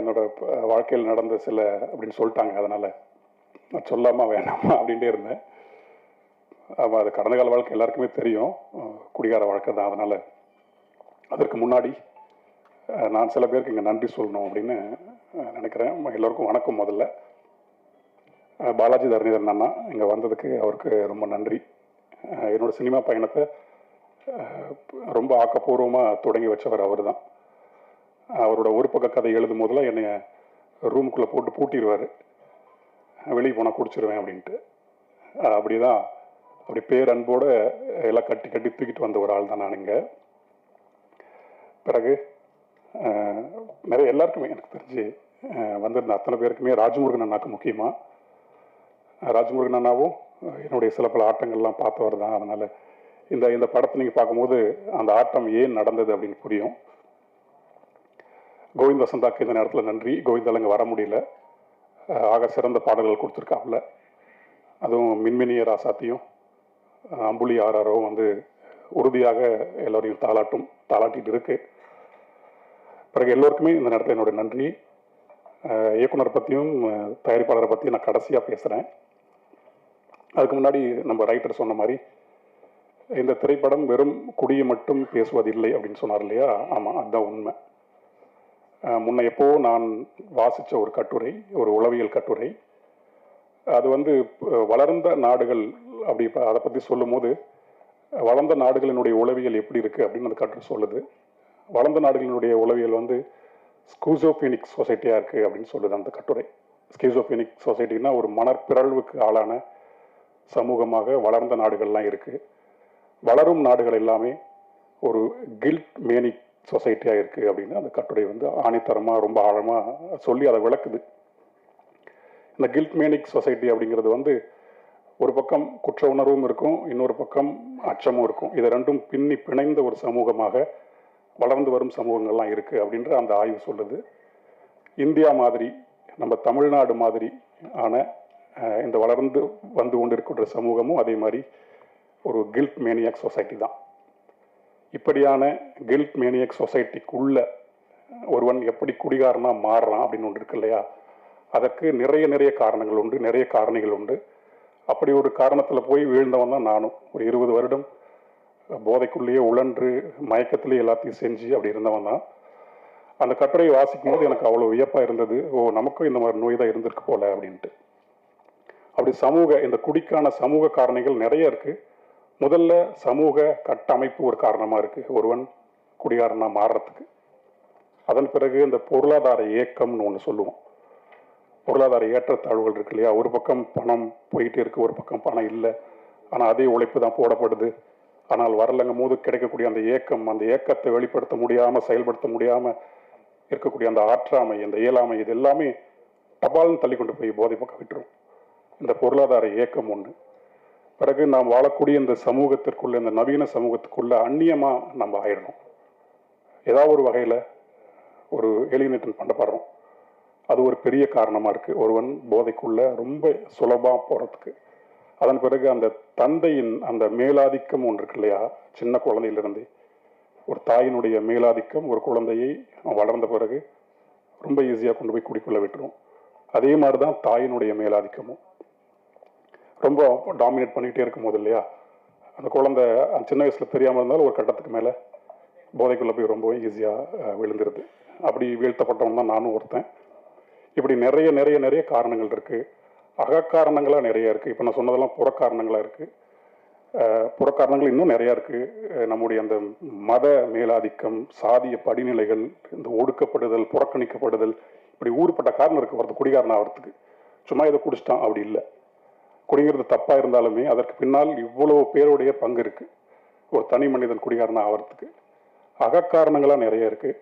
என்னோட வாழ்க்கையில் நடந்த சில அப்படின்னு சொல்லிட்டாங்க. அதனால் நான் சொல்லாமல் வேணாமா அப்படின்ட்டே இருந்தேன். ஆமாம் அது கடந்த கால வாழ்க்கை எல்லாருக்குமே தெரியும். குடிகார வாழ்க்கை தான். அதனால அதற்கு முன்னாடி நான் சில பேருக்கு இங்கே நன்றி சொல்லணும் அப்படின்னு நினைக்கிறேன். எல்லோருக்கும் வணக்கம் முதல்ல. பாலாஜி தரணிதரன் அண்ணா இங்கே வந்ததுக்கு அவருக்கு ரொம்ப நன்றி. என்னோடய என்னோட சினிமா பயணத்தை ரொம்ப ஆக்கப்பூர்வமாக தொடங்கி வச்சவர் அவர் தான் அவரோட ஒரு பக்க கதை எழுதும் போதெல்லாம் என்னை ரூமுக்குள்ளே போட்டு பூட்டிடுவார் வெளியே போனால் குடிச்சிருவேன் அப்படின்ட்டு. அப்படி தான் அப்படி பேரன்போட எல்லாம் கட்டி கட்டி தூக்கிட்டு வந்த ஒரு ஆள் தான் நான் இங்கே. பிறகு நிறைய எல்லாருக்குமே எனக்கு தெரிஞ்சு வந்திருந்த அத்தனை பேருக்குமே ராஜமுருகன் அண்ணாக்கு முக்கியமாக ராஜமுருகன் அண்ணாவும் என்னுடைய சில பல ஆட்டங்கள்லாம் பார்த்தவர் தான். அதனால் இந்த இந்த படத்தை நீங்கள் பார்க்கும்போது அந்த ஆட்டம் ஏன் நடந்தது அப்படின்னு புரியும். கோவிந்த் வசந்தாக்கு இந்த நேரத்தில் நன்றி. கோவிந்தால் வர முடியல. ஆக சிறந்த பாடல்கள் கொடுத்துருக்காப்புல. அதுவும் மின்மினிய ராசாத்தியும் அம்புலி ஆராரவும் வந்து உறுதியாக எல்லோரையும் தாளாட்டும் தாளாட்டிட்டு இருக்கு. பிறகு எல்லோருக்குமே இந்த நேரத்தில் என்னோட நன்றி. இயக்குனர் பற்றியும் தயாரிப்பாளரை பற்றியும் நான் கடைசியாக பேசுகிறேன் அதுக்கு முன்னாடி நம்ம ரைட்டர் சொன்ன மாதிரி இந்த திரைப்படம் வெறும் குடியை மட்டும் பேசுவதில்லை அப்படின்னு சொன்னார் இல்லையா? ஆமாம் அதுதான் உண்மை. முன்ன எப்போ நான் வாசித்த ஒரு கட்டுரை ஒரு உளவியல் கட்டுரை அது வந்து வளர்ந்த நாடுகள் அப்படி அதை பற்றி சொல்லும்போது வளர்ந்த நாடுகளினுடைய உளவியல் எப்படி இருக்குது அப்படின்னு அந்த கட்டுரை சொல்லுது. வளர்ந்த நாடுகளினுடைய உளவியல் வந்து ஸ்கூசோபினிக் சொசைட்டியாக இருக்குது அப்படின்னு சொல்லுது அந்த கட்டுரை. ஸ்கீசோபீனிக் சொசைட்டினா ஒரு மனப்பிறழ்வுக்கு ஆளான சமூகமாக வளர்ந்த நாடுகள்லாம் இருக்குது வளரும் நாடுகள் எல்லாமே ஒரு கில்ட் மேனிக் சொசைட்டியாக இருக்குது அப்படின்னு அந்த கட்டுரை வந்து ஆணித்தரமாக ரொம்ப ஆழமாக சொல்லி அதை விளக்குது. இந்த கில்ட் மேனிக் சொசைட்டி அப்படிங்கிறது வந்து ஒரு பக்கம் குற்ற உணர்வும் இருக்கும் இன்னொரு பக்கம் அச்சமும் இருக்கும். இதை ரெண்டும் பின்னி பிணைந்த ஒரு சமூகமாக வளர்ந்து வரும் சமூகங்கள்லாம் இருக்குது அப்படின்ற அந்த ஆய்வு சொல்லுது. இந்தியா மாதிரி நம்ம தமிழ்நாடு மாதிரி ஆன இந்த வளர்ந்து வந்து கொண்டிருக்கின்ற சமூகமும் அதே மாதிரி ஒரு கில்ட் மேனியாக் சொசைட்டி தான். இப்படியான கில்ட் மேனியக் சொசைட்டிக்குள்ள ஒருவன் எப்படி குடிகாரனாக மாறுறான் அப்படின்னு ஒன்று இருக்கு இல்லையா? அதற்கு நிறைய நிறைய காரணங்கள் உண்டு நிறைய காரணிகள் உண்டு. அப்படி ஒரு காரணத்தில் போய் வீழ்ந்தவன் தான் நானும். ஒரு இருபது வருடம் போதைக்குள்ளேயே உழன்று மயக்கத்திலேயே எல்லாத்தையும் செஞ்சு அப்படி இருந்தவன் தான். அந்த கட்டுரையை வாசிக்கும் போது எனக்கு அவ்வளோ வியப்பாக இருந்தது. ஓ நமக்கும் இந்த மாதிரி நோய் தான் இருந்திருக்கு போல அப்படின்ட்டு. அப்படி சமூக இந்த குடிக்கான சமூக காரணிகள் நிறைய இருக்குது முதல்ல சமூக கட்டமைப்பு ஒரு காரணமாக இருக்குது ஒருவன் குடிகாரனாக மாறுறதுக்கு. அதன் பிறகு இந்த பொருளாதார இயக்கம்னு ஒன்று சொல்லுவோம். பொருளாதார ஏற்றத்தாழ்வுகள் இருக்கு இல்லையா? ஒரு பக்கம் பணம் போயிட்டு இருக்குது ஒரு பக்கம் பணம் இல்லை. ஆனால் அதே உழைப்பு தான் போடப்படுது. ஆனால் வரலங்கும் போது கிடைக்கக்கூடிய அந்த ஏக்கம் அந்த ஏக்கத்தை வெளிப்படுத்த முடியாமல் செயல்படுத்த முடியாமல் இருக்கக்கூடிய அந்த ஆற்றாமை அந்த இயலாமை இது எல்லாமே டபால்னு தள்ளி கொண்டு போய் போதை பக்கம் விட்டுரும். இந்த பொருளாதார இயக்கம் ஒன்று பிறகு நாம் வாழக்கூடிய இந்த சமூகத்திற்குள்ள இந்த நவீன சமூகத்துக்குள்ள அந்நியமா நம்ம ஆயிடணும் ஏதாவது ஒரு வகையில ஒரு எலினேட்டன் பண்ணப்படுறோம். அது ஒரு பெரிய காரணமா இருக்கு. ஒருவன் போதைக்குள்ள ரொம்ப சுலபமாக போறதுக்கு. அதன் பிறகு அந்த தந்தையின் அந்த மேலாதிக்கம் ஒன்று இருக்கு இல்லையா? சின்ன குழந்தையிலிருந்தே. ஒரு தாயினுடைய மேலாதிக்கம் ஒரு குழந்தையை வளர்ந்த பிறகு ரொம்ப ஈஸியாக கொண்டு போய் குடிக்குள்ள விட்டுரும். அதே மாதிரி தான் தாயினுடைய மேலாதிக்கமும். ரொம்ப டாமினேட் பண்ணிகிட்டே இருக்கும் போது இல்லையா? அந்த குழந்தை சின்ன வயசில் தெரியாமல் இருந்தாலும் ஒரு கட்டத்துக்கு மேலே போதைக்குள்ளே போய் ரொம்ப ஈஸியாக விழுந்துருது. அப்படி வீழ்த்தப்பட்டவன் தான் நானும் ஒருத்தன். இப்படி நிறைய நிறைய நிறைய காரணங்கள் இருக்குது அகக்காரணங்களாக நிறைய இருக்குது இப்போ நான் சொன்னதெல்லாம் புறக்காரணங்களாக இருக்குது புறக்காரணங்கள் இன்னும் நிறையா இருக்குது நம்முடைய அந்த மத மேலாதிக்கம் சாதிய படிநிலைகள் இந்த ஒடுக்கப்படுதல் புறக்கணிக்கப்படுதல் இப்படி ஊருப்பட்ட காரணம் இருக்குது ஒருத்தர் குடிகாரன் ஆகிறதுக்கு சும்மா இதை குடிச்சிட்டான். அப்படி இல்லை. குடிங்கிறது தப்பாக இருந்தாலுமே அதற்கு பின்னால் இவ்வளவு பேருடைய பங்கு இருக்குது ஒரு தனி மனிதன் குடிகாரன் ஆகிறதுக்கு அகக்காரணங்களாக நிறைய இருக்குது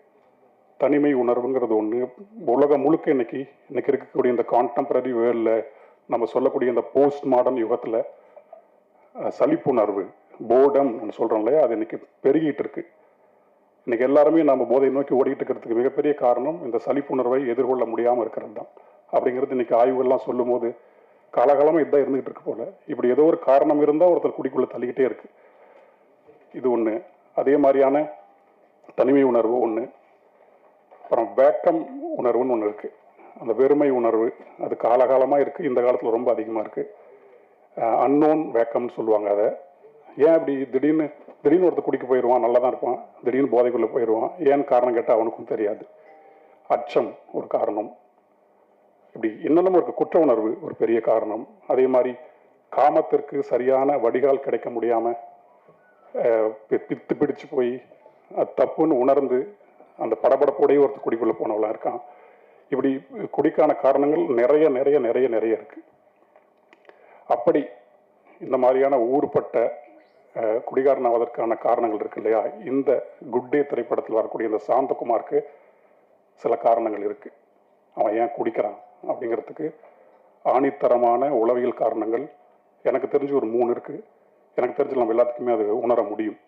தனிமை உணர்வுங்கிறது ஒன்று உலகம் முழுக்க இன்னைக்கு இன்னைக்கு இருக்கக்கூடிய இந்த கான்டெம்பரரி வேர்ல்டில் நம்ம சொல்லக்கூடிய இந்த போஸ்ட் மாடர்ன் யுகத்தில் சலிப்புணர்வு போர்டம் சொல்கிறோம் இல்லையா? அது இன்னைக்கு பெருகிட்டு இருக்கு. இன்னைக்கு எல்லாருமே நம்ம போதை நோக்கி ஓடிட்டு இருக்கிறதுக்கு மிகப்பெரிய காரணம் இந்த சலிப்புணர்வை எதிர்கொள்ள முடியாமல் இருக்கிறது தான் அப்படிங்கிறது இன்னைக்கு ஆய்வுகள்லாம் சொல்லும் போது காலகாலமாக இதுதான் இருந்துகிட்டு இருக்கு போல. இப்படி ஏதோ ஒரு காரணம் இருந்தால் ஒருத்தர் குடிக்குள்ளே தள்ளிக்கிட்டே இருக்கு. இது ஒன்று அதே மாதிரியான தனிமை உணர்வு ஒன்று அப்புறம் வேக்கம் உணர்வுன்னு ஒன்று இருக்குது அந்த வெறுமை உணர்வு அது காலகாலமாக இருக்குது இந்த காலத்தில் ரொம்ப அதிகமாக இருக்குது அன்னோன் வேக்கம்னு சொல்லுவாங்க அதை. ஏன் அப்படி திடீர்னு திடீர்னு ஒருத்தர் குடிக்க போயிடுவான் நல்லா தான் இருப்பான். திடீர்னு போதைக்குள்ளே போயிடுவான் ஏன் காரணம் கேட்டால் அவனுக்கும் தெரியாது. அச்சம் ஒரு காரணம். இப்படி என்னென்னமோ இருக்கு குற்ற உணர்வு ஒரு பெரிய காரணம். அதே மாதிரி காமத்திற்கு சரியான வடிகால் கிடைக்க முடியாமல் பித்து பிடிச்சு போய் அது தப்புன்னு உணர்ந்து அந்த படபடப்போடையே ஒருத்தர் குடிக்குள்ளே போனவெல்லாம் இருக்கான். இப்படி குடிக்கான காரணங்கள் நிறைய நிறைய நிறைய நிறைய இருக்கு. அப்படி இந்த மாதிரியான ஊறுபட்ட குடிகாரன் ஆவதற்கான காரணங்கள் இருக்கு இல்லையா? இந்த குட் டே திரைப்படத்தில் வரக்கூடிய இந்த சாந்தகுமாருக்கு சில காரணங்கள் இருக்கு. அவன் ஏன் குடிக்கிறான்? அப்படிங்கிறதுக்கு ஆணித்தரமான உளவியல் காரணங்கள் எனக்கு தெரிஞ்சு ஒரு மூணு இருக்கு. எனக்கு தெரிஞ்சு நம்ம எல்லாத்துக்குமே அது உணர முடியும்.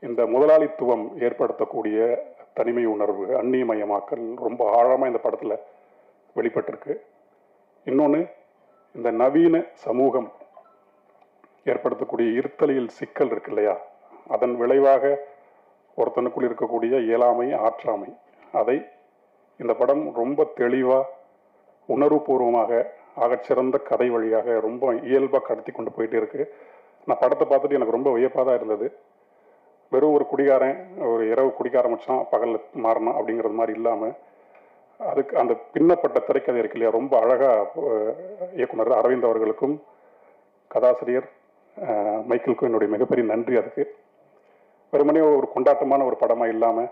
இந்த முதலாளித்துவம் ஏற்படுத்தக்கூடிய தனிமை உணர்வு அந்நியமயமாக்கல் ரொம்ப ஆழமாக இந்த படத்தில் வெளிப்பட்டிருக்கு. இன்னொன்று இந்த நவீன சமூகம் ஏற்படுத்தக்கூடிய இருத்தலியல் சிக்கல் இருக்கு இல்லையா? அதன் விளைவாக ஒருத்தனுக்குள் இருக்கக்கூடிய இயலாமை ஆற்றாமை அதை இந்த படம் ரொம்ப தெளிவாக உணர்வுபூர்வமாக ஆகச்சிறந்த கதை வழியாக ரொம்ப இயல்பாக கடத்தி கொண்டு போயிட்டு இருக்கு. நான் படத்தை பார்த்துட்டு எனக்கு ரொம்ப வியப்பாக தான் இருந்தது. வெறும் ஒரு குடிகாரன் ஒரு இரவு குடிக்க ஆரம்பித்தான் பகலில் மாறணும் அப்படிங்கிறது மாதிரி இல்லாமல் அதுக்கு அந்த பின்னப்பட்ட திரைக்கதை இருக்கு இல்லையா ரொம்ப அழகாக இயக்குனர் அரவிந்த் அவர்களுக்கும் கதாசிரியர் மைக்கிள்க்கும் என்னுடைய மிகப்பெரிய நன்றி அதுக்கு. வெறுமனே ஒரு கொண்டாட்டமான ஒரு படமாக இல்லாமல்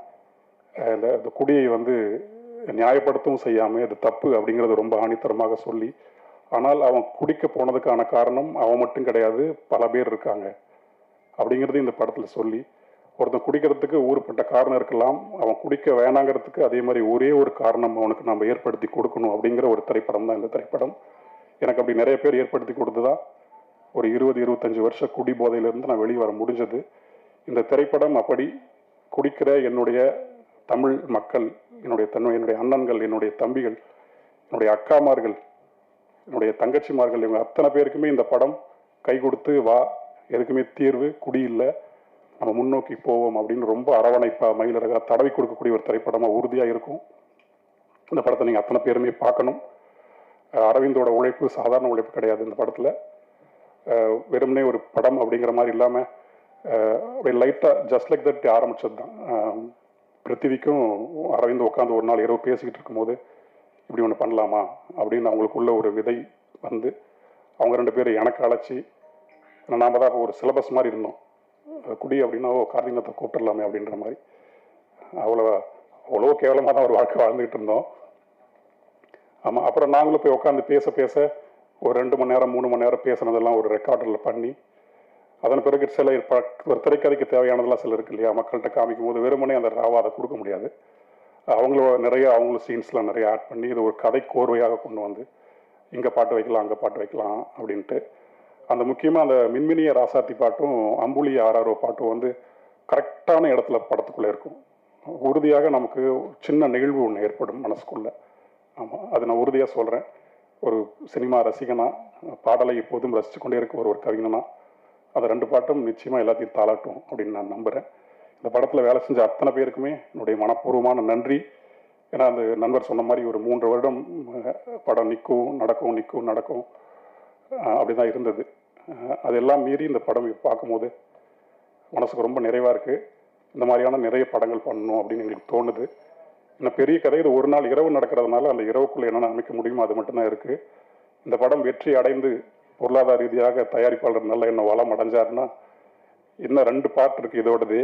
இந்த குடியை வந்து நியாயப்படுத்தவும் செய்யாமல் அது தப்பு அப்படிங்கிறது ரொம்ப ஆணித்தரமாக சொல்லி ஆனால் அவன் குடிக்க போனதுக்கான காரணம் அவன் மட்டும் கிடையாது பல பேர் இருக்காங்க. அப்படிங்கிறது இந்த படத்தில் சொல்லி ஒருத்தன் குடிக்கிறதுக்கு ஊருப்பட்ட காரணம் இருக்கலாம் அவன் குடிக்க வேணாங்கிறதுக்கு அதே மாதிரி ஒரே ஒரு காரணம் அவனுக்கு நம்ம ஏற்படுத்தி கொடுக்கணும் அப்படிங்கிற ஒரு திரைப்படம் தான் இந்த திரைப்படம். எனக்கு அப்படி நிறைய பேர் ஏற்படுத்தி கொடுத்ததா? ஒரு இருபது இருபத்தஞ்சு வருஷம் குடி போதையிலிருந்து நான் வெளியே வர முடிஞ்சது. இந்த திரைப்படம் அப்படி குடிக்கிற என்னுடைய தமிழ் மக்கள் என்னுடைய தன் என்னுடைய அண்ணன்கள் என்னுடைய தம்பிகள் என்னுடைய அக்காமார்கள் என்னுடைய தங்கச்சிமார்கள் இவங்க அத்தனை பேருக்குமே இந்த படம் கை கொடுத்து வா எதுக்குமே தீர்வு குடி இல்லை நம்ம முன்னோக்கி போவோம் அப்படின்னு ரொம்ப அரவணைப்பா மயிலழகா தடவி கொடுக்கக்கூடிய ஒரு திரைப்படமாக உறுதியாக இருக்கும். இந்த படத்தை நீங்கள் அத்தனை பேருமே பார்க்கணும். அரவிந்தோட உழைப்பு சாதாரண உழைப்பு கிடையாது இந்த படத்தில். வெறும்னே வெறுமனே ஒரு படம் அப்படிங்கிற மாதிரி இல்லாமல் அப்படியே லைட்டாக ஜஸ்ட் லைக் தட் ஆரம்பிச்சது தான் பிருத்திவிக்கும் அரவிந்த் உட்காந்து ஒரு நாள் இரவு பேசிக்கிட்டு இருக்கும்போது இப்படி ஒன்று பண்ணலாமா? அப்படின்னு அவங்களுக்குள்ள ஒரு விதை வந்து அவங்க ரெண்டு பேரும் எனக்கு அழைச்சி நாம் தான் இப்போ ஒரு சிலபஸ் மாதிரி இருந்தோம். குடி அப்படின்னா ஓ கார்த்திகத்தை கூப்பிட்டுடலாமே அப்படின்ற மாதிரி. அவ்வளோ அவ்வளோ கேவலமாக தான் ஒரு வாழ்க்கை வாழ்ந்துகிட்டு இருந்தோம். ஆமாம் அப்புறம் நாங்களும் போய் உட்காந்து பேச பேச ஒரு ரெண்டு மணி நேரம் மூணு மணி நேரம் பேசுனதெல்லாம் ஒரு ரெக்கார்டரில் பண்ணி அதன் பிறகு சில ஒரு திரைக்கதைக்கு தேவையானதெல்லாம் சில இருக்கு இல்லையா? மக்கள்கிட்ட காமிக்கும் போது வெறுமனே அந்த ராவா அதை கொடுக்க முடியாது. அவங்களும் நிறைய அவங்களும் சீன்ஸ்லாம் நிறைய ஆட் பண்ணி இது ஒரு கதை கோர்வையாக கொண்டு வந்து இங்கே பாட்டு வைக்கலாம் அங்கே பாட்டு வைக்கலாம் அப்படின்ட்டு. அந்த முக்கியமாக அந்த மின்மினிய ராசாத்தி பாட்டும் அம்புலி ஆராரோ பாட்டும் வந்து கரெக்டான இடத்துல படத்துக்குள்ளே இருக்கும். உறுதியாக நமக்கு சின்ன நிகழ்வு ஒன்று ஏற்படும் மனசுக்குள்ள. ஆமாம் அது நான் உறுதியாக சொல்கிறேன் ஒரு சினிமா ரசிகனா பாடலை எப்போதும் ரசித்து கொண்டே இருக்க ஒரு ஒரு கவிஞனா அந்த ரெண்டு பாட்டும் நிச்சயமாக எல்லாத்தையும் தாளாட்டும் அப்படின்னு நான் நம்புகிறேன் இந்த படத்தில் வேலை செஞ்ச அத்தனை பேருக்குமே என்னுடைய மனப்பூர்வமான நன்றி. ஏன்னா அந்த நண்பர் சொன்ன மாதிரி ஒரு மூன்று வருடம் படம் நிற்கும் நடக்கும் நிற்கும் நடக்கும் அப்படி அப்படிதான் இருந்தது. அதெல்லாம் மீறி இந்த படம் பார்க்கும்போது மனசுக்கு ரொம்ப நிறைவாக இருக்குது இந்த மாதிரியான நிறைய படங்கள் பண்ணணும் அப்படின்னு எங்களுக்கு தோணுது. இன்னும் பெரிய கதை இது ஒரு நாள் இரவு நடக்கிறதுனால அந்த இரவுக்குள்ளே என்னென்ன அமைக்க முடியுமோ அது மட்டும்தான் இருக்குது இந்த படம் வெற்றி அடைந்து பொருளாதார ரீதியாக தயாரிப்பாளர் நல்ல என்ன வளம் அடைஞ்சாருன்னா இன்னும் ரெண்டு பார்ட் இருக்கு இதோடது.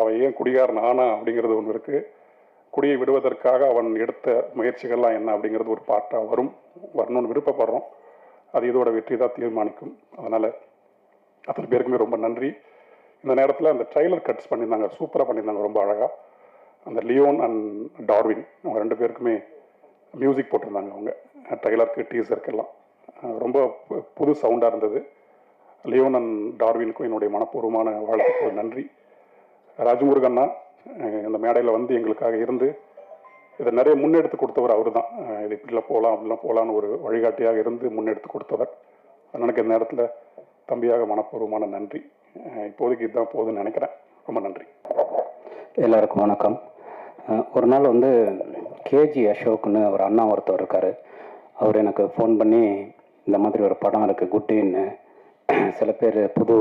அவன் ஏன் குடிகாரன் ஆனா அப்படிங்கிறது ஒன்று இருக்கு. குடியை விடுவதற்காக அவன் எடுத்த முயற்சிகள்லாம் என்ன அப்படிங்கிறது ஒரு பார்ட்டாக வரும். வரணும்னு விருப்பப்படுறோம். அது இதோட வெற்றி தான் தீர்மானிக்கும். அதனால அத்தனை பேருக்குமே ரொம்ப நன்றி. இந்த நேரத்தில் அந்த ட்ரைலர் கட்ஸ் பண்ணியிருந்தாங்க. சூப்பராக பண்ணியிருந்தாங்க. ரொம்ப அழகாக அந்த லியோன் அண்ட் டார்வின் அவங்க ரெண்டு பேருக்குமே மியூசிக் போட்டிருந்தாங்க அவங்க. ட்ரைலருக்கு டீசருக்கெல்லாம் ரொம்ப பு- புது சவுண்டாக இருந்தது. லியோனன் டார்வின்க்கும் டார்வினுக்கும் என்னுடைய மனப்பூர்வமான வாழ்த்துக்கள் நன்றி. ராஜமுருகண்ணா இந்த மேடையில் வந்து எங்களுக்காக இருந்து இதை நிறைய முன்னெடுத்து கொடுத்தவர் அவர் தான் இது இப்படிலாம் போகலாம் அப்படிலாம் போகலான்னு ஒரு வழிகாட்டியாக இருந்து முன்னெடுத்து கொடுத்தவர். எனக்கு இந்த நேரத்தில் தம்பியாக மனப்பூர்வமான நன்றி. இப்போதைக்கு இதுதான் போகுதுன்னு நினைக்கிறேன். ரொம்ப நன்றி. எல்லாருக்கும் வணக்கம். ஒரு நாள் வந்து கேஜி அசோக்னு ஒரு அண்ணா ஒருத்தர் இருக்கார். அவர் எனக்கு ஃபோன் பண்ணி இந்த மாதிரி ஒரு படம் இருக்குது குட்டின்னு. சில பேர் புது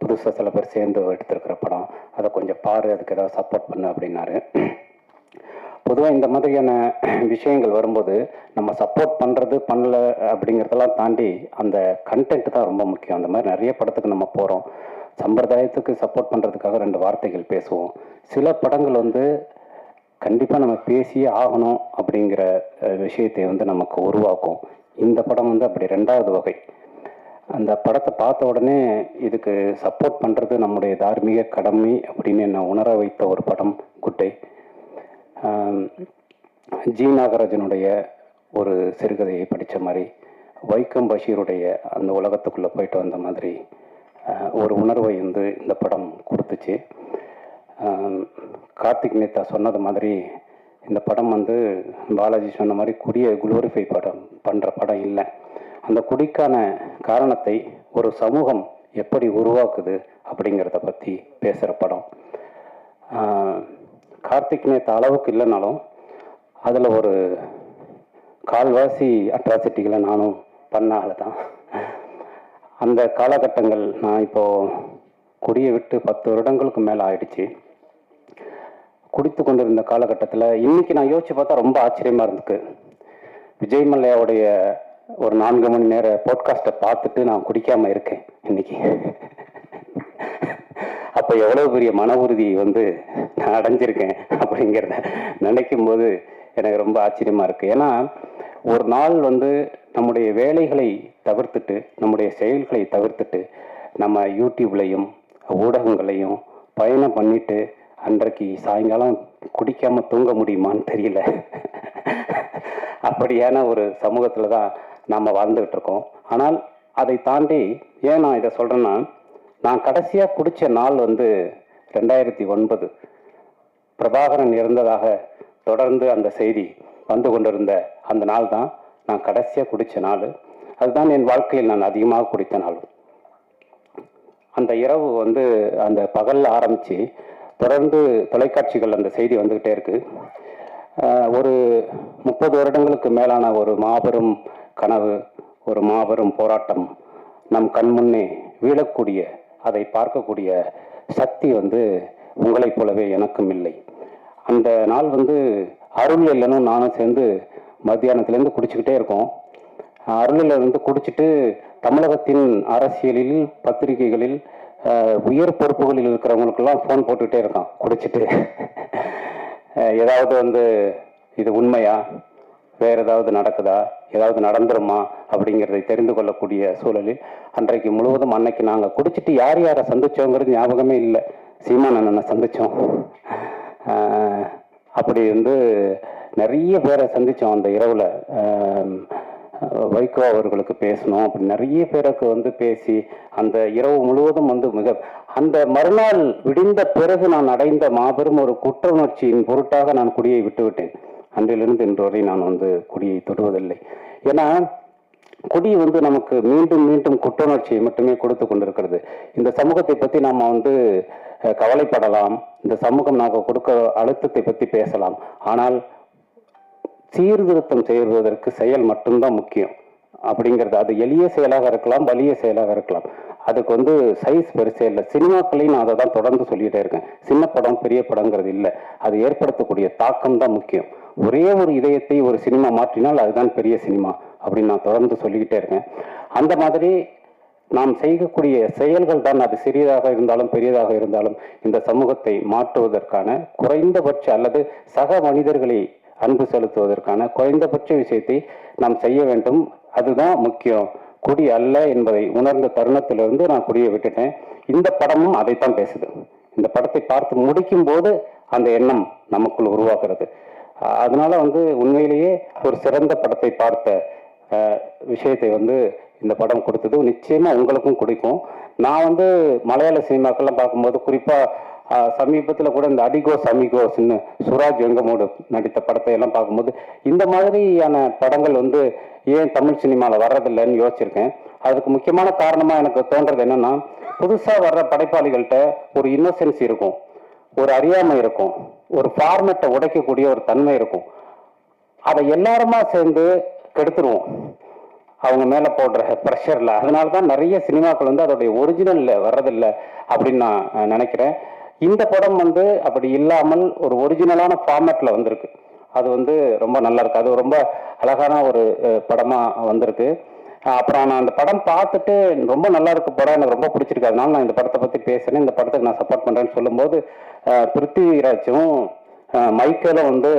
புதுசாக சில பேர் சேர்ந்து எடுத்திருக்கிற படம். அதை கொஞ்சம் பாரு அதுக்கு ஏதாவது சப்போர்ட் பண்ணு அப்படின்னாரு. பொதுவாக இந்த மாதிரியான விஷயங்கள் வரும்போது நம்ம சப்போர்ட் பண்ணுறது பண்ணல அப்படிங்கிறதெல்லாம் தாண்டி அந்த கண்டென்ட் தான் ரொம்ப முக்கியம். அந்த மாதிரி நிறைய படத்துக்கு நம்ம போகிறோம் சம்பிரதாயத்துக்கு சப்போர்ட் பண்ணுறதுக்காக ரெண்டு வார்த்தைகள் பேசுவோம். சில படங்கள் வந்து கண்டிப்பாக நம்ம பேசியே ஆகணும் அப்படிங்கிற விஷயத்தை வந்து நமக்கு உருவாக்கும். இந்த படம் வந்து அப்படி ரெண்டாவது வகை. அந்த படத்தை பார்த்த உடனே இதுக்கு சப்போர்ட் பண்ணுறது நம்முடைய தார்மீக கடமை அப்படின்னு என்னை உணர வைத்த ஒரு படம் குட்டை. ஜி நாகராஜனுடைய ஒரு சிறுகதையை படித்த மாதிரி வைக்கம் பஷீருடைய அந்த உலகத்துக்குள்ளே போயிட்டு வந்த மாதிரி ஒரு உணர்வை வந்து இந்த படம் கொடுத்துச்சு. கார்த்திக் நேத்தா சொன்னது மாதிரி இந்த படம் வந்து பாலாஜி சொன்ன மாதிரி குடியை குளோரிஃபை படம் பண்ணுற படம் இல்லை. அந்த குடிக்கான காரணத்தை ஒரு சமூகம் எப்படி உருவாக்குது அப்படிங்கிறத பற்றி பேசுகிற படம். கார்த்திக் நேத்த அளவுக்கு இல்லைனாலும் அதில் ஒரு கால்வாசி அட்ராசிட்டிகளை நானும் பண்ண ஆளு தான் அந்த காலகட்டங்கள் நான் இப்போது குடியை விட்டு பத்து வருடங்களுக்கு மேலே ஆயிடுச்சு. குடித்து கொண்டிருந்த காலகட்டத்தில் இன்னைக்கு நான் யோசித்து பார்த்தா ரொம்ப ஆச்சரியமாக இருந்துக்கு. விஜய் மல்லையாவுடைய ஒரு நான்கு மணி நேர போட்காஸ்ட்டை பார்த்துட்டு நான் குடிக்காமல் இருக்கேன் இன்னைக்கு. அப்போ எவ்வளோ பெரிய மன உறுதி வந்து நான் அடைஞ்சிருக்கேன் அப்படிங்கிறத நினைக்கும் போது எனக்கு ரொம்ப ஆச்சரியமாக இருக்குது ஏன்னா ஒரு நாள் வந்து நம்முடைய வேலைகளை தவிர்த்துட்டு நம்முடைய செயல்களை தவிர்த்துட்டு நம்ம யூடியூப்லையும் ஊடகங்களையும் பயணம் பண்ணிட்டு அன்றைக்கு சாயங்காலம் குடிக்காம தூங்க முடியுமான்னு தெரியல. அப்படியான ஒரு சமூகத்தில் தான் நாம் வாழ்ந்துகிட்டு இருக்கோம். ஆனால் அதை தாண்டி ஏன் நான் இதை சொல்கிறேன்னா நான் கடைசியாக குடித்த நாள் வந்து ரெண்டாயிரத்தி ஒன்பது. பிரபாகரன் இறந்ததாக தொடர்ந்து அந்த செய்தி வந்து கொண்டிருந்த அந்த நாள் தான் நான் கடைசியாக குடித்த நாள். அதுதான் என் வாழ்க்கையில் நான் அதிகமாக குடித்த நாள். அந்த இரவு வந்து அந்த பகலில் ஆரம்பித்து தொடர்ந்து தொலைக்காட்சிகள் அந்த செய்தி வந்துக்கிட்டே இருக்கு. ஒரு முப்பது வருடங்களுக்கு மேலான ஒரு மாபெரும் கனவு ஒரு மாபெரும் போராட்டம் நம் கண் முன்னே வீழக்கூடிய அதை பார்க்கக்கூடிய சக்தி வந்து உங்களைப் போலவே எனக்கும் இல்லை. அந்த நாள் வந்து அருள் இல்லைன்னு நானும் சேர்ந்து மத்தியானத்துலேருந்து குடிச்சுக்கிட்டே இருக்கோம். அருளில் இருந்து குடிச்சிட்டு தமிழகத்தின் அரசியலில் பத்திரிகைகளில் உயர் பொறுப்புகளில் இருக்கிறவங்களுக்கெல்லாம் ஃபோன் போட்டுக்கிட்டே இருக்கான் குடிச்சிட்டு. ஏதாவது வந்து இது உண்மையா? வேற ஏதாவது நடக்குதா? ஏதாவது நடந்துருமா? அப்படிங்கிறதை தெரிந்து கொள்ளக்கூடிய சூழலில் அன்றைக்கு முழுவதும் அன்னைக்கு நாங்கள் குடிச்சிட்டு யார் யாரை சந்திச்சோங்கிறது ஞாபகமே இல்லை. சீமான் அண்ணனை சந்தித்தோம் அப்படி வந்து நிறைய பேரை சந்தித்தோம் அந்த இரவில். வைகோ அவர்களுக்கு பேசணும் அப்படி நிறைய பேருக்கு வந்து பேசி அந்த இரவு முழுவதும் வந்து மிக அந்த மறுநாள் விடிந்த பிறகு நான் அடைந்த மாபெரும் ஒரு குற்ற உணர்ச்சியின் பொருட்டாக நான் குடியை விட்டுவிட்டேன். அன்றிலிருந்து இன்று வரை நான் வந்து குடியை தொடுவதில்லை. ஏன்னா குடி வந்து நமக்கு மீண்டும் மீண்டும் குற்றுணர்ச்சியை மட்டுமே கொடுத்து கொண்டிருக்கிறது. இந்த சமூகத்தை பற்றி நாம் வந்து கவலைப்படலாம். இந்த சமூகம் நாங்கள் கொடுக்க அழுத்தத்தை பற்றி பேசலாம். ஆனால் சீர்திருத்தம் செய்வதற்கு செயல் மட்டும்தான் முக்கியம். அப்படிங்கிறது அது எளிய செயலாக இருக்கலாம் வலிய செயலாக இருக்கலாம். அதுக்கு வந்து சைஸ் பெருசே இல்லை. சினிமாக்களையும் நான் அதை தான் தொடர்ந்து சொல்லிகிட்டே இருக்கேன். சின்ன படம் பெரிய படங்கிறது இல்லை. அது ஏற்படுத்தக்கூடிய தாக்கம் தான் முக்கியம். ஒரே ஒரு இதயத்தை ஒரு சினிமா மாற்றினால் அதுதான் பெரிய சினிமா அப்படின்னு நான் தொடர்ந்து சொல்லிக்கிட்டே இருக்கேன். அந்த மாதிரி நாம் செய்யக்கூடிய செயல்கள் தான் அது சிறியதாக இருந்தாலும் பெரியதாக இருந்தாலும் இந்த சமூகத்தை மாற்றுவதற்கான குறைந்தபட்ச அல்லது சக மனிதர்களை அன்பு செலுத்துவதற்கான குறைந்தபட்ச விஷயத்தை நாம் செய்ய வேண்டும். அதுதான் முக்கியம். குடி அல்ல என்பதை உணர்ந்த தருணத்திலிருந்து நான் குடியை விட்டுட்டேன். இந்த படமும் அதைத்தான் பேசுது. இந்த படத்தை பார்த்து முடிக்கும் போது அந்த எண்ணம் நமக்குள் உருவாகிறது. அதனால வந்து உண்மையிலேயே ஒரு சிறந்த படத்தை பார்த்த அஹ், விஷயத்தை வந்து இந்த படம் கொடுத்தது. நிச்சயமா உங்களுக்கும் கொடுக்கும். நான் வந்து மலையாள சினிமாக்கெல்லாம் பார்க்கும்போது குறிப்பா சமீபத்தில் கூட இந்த அடிகோஸ் அமிகோஸ்ன்னு சுராஜ் வெங்கமோடு நடித்த படத்தை எல்லாம் பார்க்கும்போது இந்த மாதிரியான படங்கள் வந்து ஏன் தமிழ் சினிமாவில் வர்றதில்லைன்னு யோசிச்சிருக்கேன். அதுக்கு முக்கியமான காரணமாக எனக்கு தோன்றது என்னென்னா புதுசாக வர்ற படைப்பாளிகள்கிட்ட ஒரு இன்னசென்ஸ் இருக்கும் ஒரு அறியாமை இருக்கும் ஒரு ஃபார்மேட்டை உடைக்கக்கூடிய ஒரு தன்மை இருக்கும். அதை எல்லாருமா சேர்ந்து கெடுத்துருவோம். அவங்க மேலே போடுற ப்ரெஷரில் அதனால தான் நிறைய சினிமாக்கள் வந்து அதோடைய ஒரிஜினலில் வர்றதில்லை அப்படின்னு நான் நினைக்கிறேன். இந்த படம் வந்து அப்படி இல்லாமல் ஒரு ஒரிஜினலான ஃபார்மேட்டில் வந்திருக்கு. அது வந்து ரொம்ப நல்லா இருக்கு. அது ரொம்ப அழகான ஒரு படமாக வந்திருக்கு. அப்புறம் நான் அந்த படம் பார்த்துட்டு ரொம்ப நல்லா இருக்கு படம் எனக்கு ரொம்ப பிடிச்சிருக்கு. அதனால நான் இந்த படத்தை பற்றி பேசுகிறேன் இந்த படத்துக்கு நான் சப்போர்ட் பண்ணுறேன்னு சொல்லும்போது பிருத்திவிராஜும் மைக்கேலும் வந்து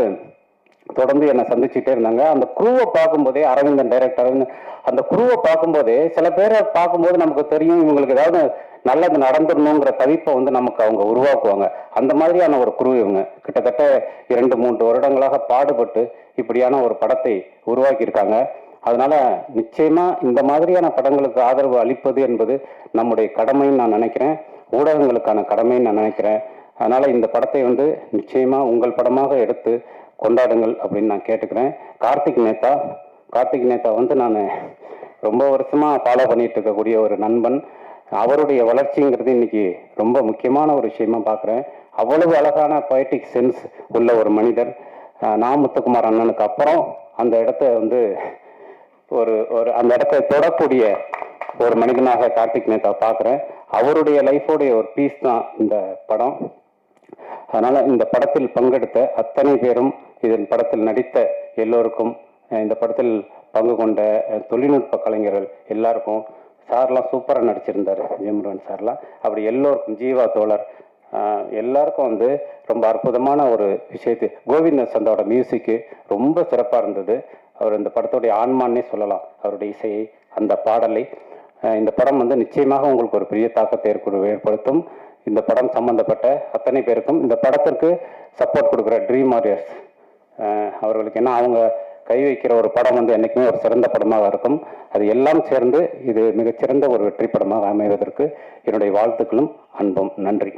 தொடர்ந்து என்னை சந்திச்சுட்டே இருந்தாங்க. அந்த குருவை பார்க்கும்போதே அரவிந்தன் டைரக்டர் அரவிந்தன் அந்த குருவை பார்க்கும்போதே சில பேரை பார்க்கும்போது நமக்கு தெரியும் இவங்களுக்கு ஏதாவது நல்லது நடந்துடணுங்கிற தவிப்பை வந்து நமக்கு அவங்க உருவாக்குவாங்க. அந்த மாதிரியான ஒரு குரு இவங்க. கிட்டத்தட்ட இரண்டு மூன்று வருடங்களாக பாடுபட்டு இப்படியான ஒரு படத்தை உருவாக்கியிருக்காங்க. அதனால நிச்சயமா இந்த மாதிரியான படங்களுக்கு ஆதரவு அளிப்பது என்பது நம்முடைய கடமைன்னு நான் நினைக்கிறேன். ஊடகங்களுக்கான கடமைன்னு நான் நினைக்கிறேன். அதனால இந்த படத்தை வந்து நிச்சயமா உங்கள் படமாக எடுத்து கொண்டாடுங்கள் அப்படின்னு நான் கேட்டுக்கிறேன். கார்த்திக் நேதா கார்த்திக் நேதா வந்து நான் ரொம்ப வருஷமாக ஃபாலோ பண்ணிட்டு இருக்கக்கூடிய ஒரு நண்பன். அவருடைய வளர்ச்சிங்கிறது இன்னைக்கு ரொம்ப முக்கியமான ஒரு விஷயமா பார்க்குறேன் அவ்வளவு அழகான பொயட்டிக் சென்ஸ் உள்ள ஒரு மனிதர். அஹ் நா முத்துக்குமார் அண்ணனுக்கு அப்புறம் அந்த இடத்த வந்து ஒரு ஒரு அந்த இடத்த தொடக்கூடிய ஒரு மனிதனாக கார்த்திக் நேதா பார்க்குறேன் அவருடைய லைஃபோடைய ஒரு பீஸ் தான் இந்த படம். அதனால் இந்த படத்தில் பங்கெடுத்த அத்தனை பேரும் இதன் படத்தில் நடித்த எல்லோருக்கும் இந்த படத்தில் பங்கு கொண்ட தொழில்நுட்ப கலைஞர்கள் எல்லாருக்கும் சார்லாம் சூப்பராக நடிச்சிருந்தார். ஜெயமுருகன் சார்லாம். அப்படி எல்லோருக்கும் ஜீவா தோழர் எல்லாருக்கும் வந்து ரொம்ப அற்புதமான ஒரு விஷயத்து கோவிந்த சந்தோட மியூசிக்கு ரொம்ப சிறப்பாக இருந்தது. அவர் இந்த படத்துடைய ஆன்மான்னே சொல்லலாம். அவருடைய இசையை அந்த பாடலை இந்த படம் வந்து நிச்சயமாக உங்களுக்கு ஒரு பெரிய தாக்கத்தை ஏற்படு ஏற்படுத்தும். இந்த படம் சம்பந்தப்பட்ட அத்தனை பேருக்கும் இந்த படத்திற்கு சப்போர்ட் கொடுக்குற ட்ரீம் வாரியர்ஸ் அவர்களுக்கு என்ன அவங்க கை வைக்கிற ஒரு படம் வந்து என்றைக்குமே ஒரு சிறந்த படமாக இருக்கும். அது எல்லாம் சேர்ந்து இது மிகச்சிறந்த ஒரு வெற்றி படமாக அமைவதற்கு என்னுடைய வாழ்த்துக்களும் அன்பும். நன்றி.